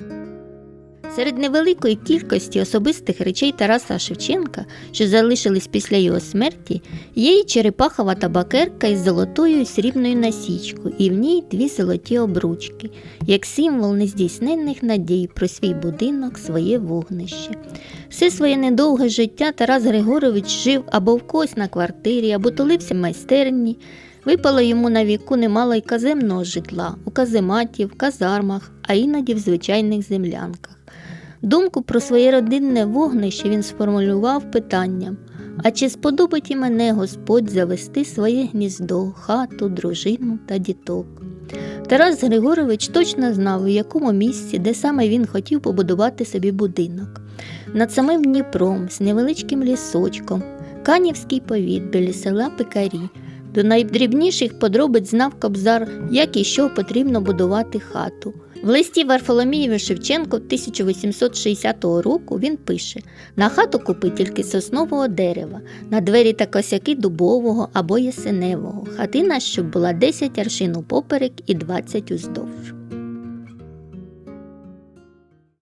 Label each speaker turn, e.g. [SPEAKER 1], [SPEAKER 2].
[SPEAKER 1] Thank you. Серед невеликої кількості особистих речей Тараса Шевченка, що залишились після його смерті, є й черепахова табакерка із золотою і срібною насічкою, і в ній дві золоті обручки, як символ нездійсненних надій про свій будинок, своє вогнище. Все своє недовге життя Тарас Григорович жив або в когось на квартирі, або тулився в майстерні. Випало йому на віку немало й каземного житла у казематі, в казармах, а іноді в звичайних землянках. Думку про своє родинне вогнище він сформулював питанням А чи сподобить і мене Господь завести своє гніздо, хату, дружину та діток? Тарас Григорович точно знав, у якому місці, де саме він хотів побудувати собі будинок. Над самим Дніпром, з невеличким лісочком, Канівський повіт біля села Пекарі. До найдрібніших подробиць знав Кобзар, як і що потрібно будувати хату. В листі Варфоломієві Шевченко 1860 року він пише: на хату купи тільки соснового дерева, на двері та косяки дубового або ясеневого. Хатина, щоб була 10 аршин упоперек і 20 уздовж.